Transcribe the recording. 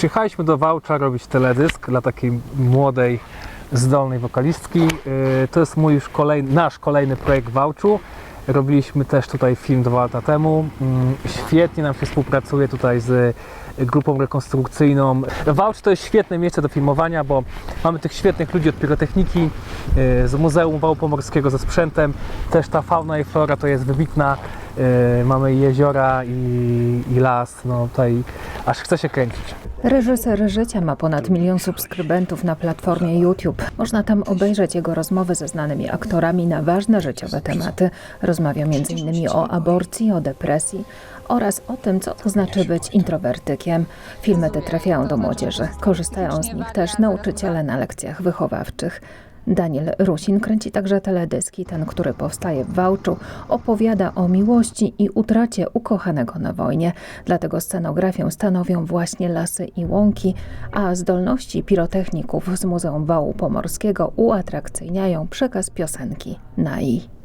Przyjechaliśmy do Wałcza robić teledysk dla takiej młodej, zdolnej wokalistki. Y, To jest mój już kolejny, nasz kolejny projekt w. Robiliśmy też tutaj film dwa lata temu. Mm, Świetnie nam się współpracuje tutaj z grupą rekonstrukcyjną. Wałcz to jest świetne miejsce do filmowania, bo mamy tych świetnych ludzi od pirotechniki, y, z Muzeum Wału Pomorskiego ze sprzętem. Też ta fauna i flora to jest wybitna. Y, Mamy jeziora i, i las. No tutaj aż chce się kręcić. Reżyser życia ma ponad milion subskrybentów na platformie YouTube. Można tam obejrzeć jego rozmowy ze znanymi aktorami na ważne życiowe tematy. Rozmawia m.in. o aborcji, o depresji oraz o tym, co to znaczy być introwertykiem. Filmy te trafiają do młodzieży. Korzystają z nich też nauczyciele na lekcjach wychowawczych. Daniel Rusin kręci także teledyski. Ten, który powstaje w Wałczu, opowiada o miłości i utracie ukochanego na wojnie. Dlatego scenografię stanowią właśnie lasy i łąki, a zdolności pirotechników z Muzeum Wału Pomorskiego uatrakcyjniają przekaz piosenki na i.